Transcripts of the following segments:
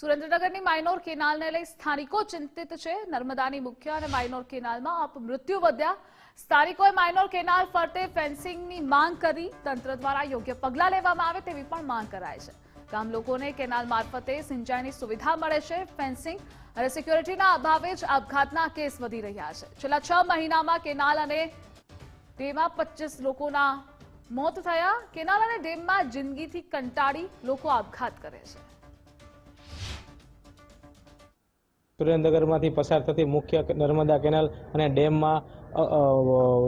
સુરેન્દ્રનગરની minor કેનાલને લઈ સ્થાનિકો ચિંતિત છે. નર્મદાની મુખ્ય અને માઇનોર કેનાલમાં અપ મૃત્યુ વધ્યા. સ્થાનિકોએ માઇનોર કેનાલ ફરતે ફેન્સિંગની માંગ કરી. તંત્ર દ્વારા યોગ્ય પગલાં લેવામાં આવે તેવી પણ માંગ કરાય છે. ગામ લોકોને કેનાલ મારફતે સિંચાઈની સુવિધા મળે છે. ફેન્સિંગ અને સિક્યોરિટીના અભાવે જ આપઘાતના કેસ વધી રહ્યા છે. છેલ્લા છ મહિનામાં કેનાલ અને ડેમાં પચીસ લોકોના મોત થયા. કેનાલ અને ડેમમાં જિંદગીથી કંટાળી લોકો આપઘાત કરે છે. સુરેન્દ્રનગરમાંથી પસાર થતી મુખ્ય નર્મદા કેનાલ અને ડેમમાં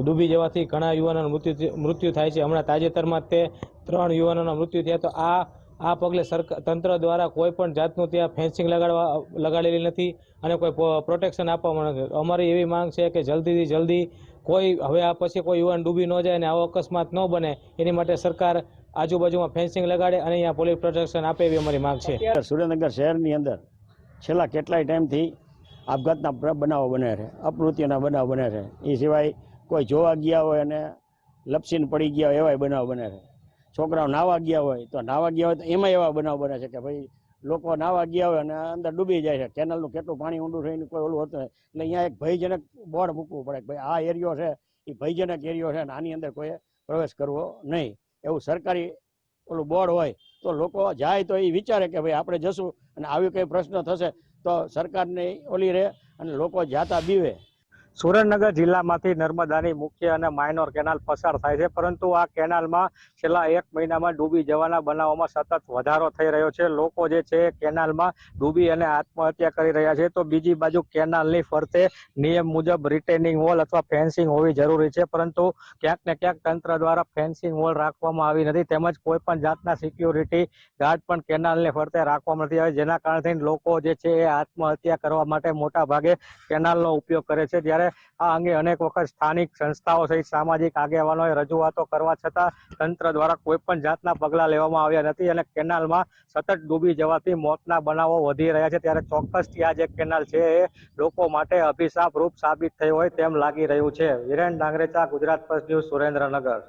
ડૂબી જવાથી ઘણા યુવાનોનું મૃત્યુ મૃત્યુ થાય છે. હમણાં તાજેતરમાં તે ત્રણ યુવાનોના મૃત્યુ થયા. તો આ આ પગલે સરકાર તંત્ર દ્વારા કોઈ પણ જાતનું ત્યાં ફેન્સિંગ લગાડવા, લગાડેલી નથી અને કોઈ પ્રોટેક્શન આપવામાં નથી. અમારી એવી માંગ છે કે જલ્દીથી જલ્દી કોઈ, હવે આ પછી કોઈ યુવાન ડૂબી ન જાય અને આવો અકસ્માત ન બને, એની માટે સરકાર આજુબાજુમાં ફેન્સિંગ લગાડે અને અહીંયા પોલીસ પ્રોટેક્શન આપે એવી અમારી માંગ છે. સુરેન્દ્રનગર શહેરની અંદર છેલ્લા કેટલાય ટાઈમથી આપઘાતના બનાવો બને છે અપમૃત્યુના બનાવ બને છે એ સિવાય કોઈ જોવા ગયા હોય અને લપસીને પડી ગયા હોય એવાય બનાવ બને છે છોકરાઓ નાવા ગયા હોય તો નાવા ગયા હોય તો એમાં એવા બનાવ બને છે કે ભાઈ લોકો નાવા ગયા હોય અને અંદર ડૂબી જાય છે. કેનલનું કેટલું પાણી ઊંડું થઈને કોઈ ઓલું હોતું એટલે અહીંયા એક ભયજનક બોર્ડ મૂકવું પડે કે ભાઈ આ એરિયો છે, એ ભયજનક એરિયો છે અને આની અંદર કોઈએ પ્રવેશ કરવો નહીં. એવું સરકારી ઓલું બોર્ડ હોય તો લોકો જાય તો એ વિચારે કે ભાઈ આપણે જશું અને આવી કંઈ પ્રશ્ન થશે તો સરકારને ઓલી રહે અને લોકો જાતા બીવે. સુરેન્દ્રનગર જિલ્લામાંથી નર્મદાની મુખ્ય અને માઇનોર કેનાલ પસાર થાય છે, પરંતુ આ કેનાલમાં છેલ્લા એક મહિનામાં ડૂબી જવાના બનાવોમાં સતત વધારો થઈ રહ્યો છે. લોકો જે છે કેનાલમાં ડૂબી અને આત્મહત્યા કરી રહ્યા છે. તો બીજી બાજુ કેનાલની ફરતે નિયમ મુજબ રિટેનિંગ વોલ અથવા ફેન્સિંગ હોવી જરૂરી છે, પરંતુ ક્યાંક ને ક્યાંક તંત્ર દ્વારા ફેન્સિંગ વોલ રાખવામાં આવી નથી. તેમજ કોઈ પણ જાતના સિક્યોરિટી ગાર્ડ પણ કેનાલની ફરતે રાખવામાં નથી. આવી જેના કારણે લોકો જે છે એ આત્મહત્યા કરવા માટે મોટા ભાગે કેનાલનો ઉપયોગ કરે છે. જ્યારે આ અંગે અનેક વખત સ્થાનિક સંસ્થાઓ સહિત સામાજિક આગેવાનોએ રજૂઆતો કરવા છતાં તંત્ર દ્વારા કોઈ પણ જાતના પગલાં લેવામાં આવ્યા નથી અને કેનાલમાં સતત ડૂબી જવાથી મોતના બનાવો વધી રહ્યા છે. ત્યારે ચોક્કસથી આ જે કેનાલ છે એ લોકો માટે અભિશાપ રૂપ સાબિત થઈ હોય તેમ લાગી રહ્યું છે. Viren Dangarecha, Gujarat first news Surendranagar.